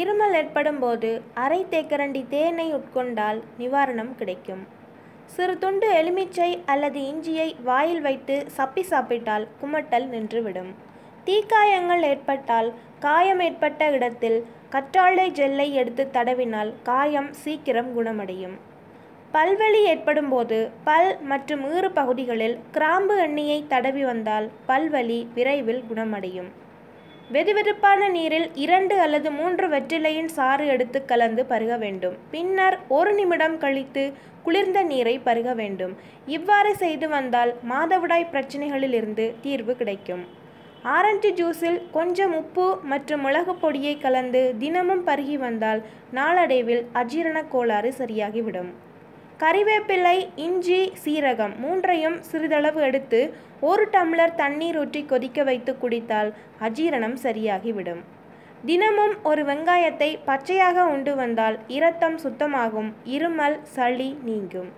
இருமல் ஏற்படும் போது அரை தேக்கரண்டி தேனை உட்கொண்டால் நிவாரணம் கிடைக்கும். சிறு துண்டு எலுமிச்சை அல்லது இஞ்சியை வாயில் வைத்து சப்பி சாப்பிட்டால் குமட்டல் நின்றுவிடும். தீக்காயங்கள் ஏற்பட்டால் காயம் ஏற்பட்ட இடத்தில் கற்றாழை ஜெல்லை எடுத்து தடவினால் காயம் சீக்கிரம் குணமடையும். பல்வலி ஏற்படும் போது பல் மற்றும் ஈறு பகுதிகளில் கிராம்பு எண்ணெயை தடவி வந்தால் பல்வலி விரைவில் குணமடையும். வெதுவெதுப்பான நீரில் இரண்டு அல்லது மூன்று வெற்றிலையின் சாறு எடுத்து கலந்து பருக வேண்டும். பின்னர் ஒரு நிமிடம் கழித்து குளிர்ந்த நீரை பருக வேண்டும். இவ்வாறு செய்து வந்தால் மாதவிடாய் பிரச்சனைகளிலிருந்து தீர்வு கிடைக்கும். ஆரஞ்சு ஜூஸில் கொஞ்சம் உப்பு மற்றும் மிளகு பொடியை கலந்து தினமும் பருகி வந்தால் நாளடைவில் அஜீரண கோளாறு சரியாகிவிடும். கறிவேப்பிலை இஞ்சி சீரகம் மூன்றையும் சிறிதளவு எடுத்து ஒரு டம்ளர் தண்ணீர் ஊற்றி கொதிக்க வைத்து குடித்தால் அஜீரணம் சரியாகிவிடும். தினமும் ஒரு வெங்காயத்தை பச்சையாக உண்டு வந்தால் இரத்தம் சுத்தமாகும் இருமல் சளி நீங்கும்.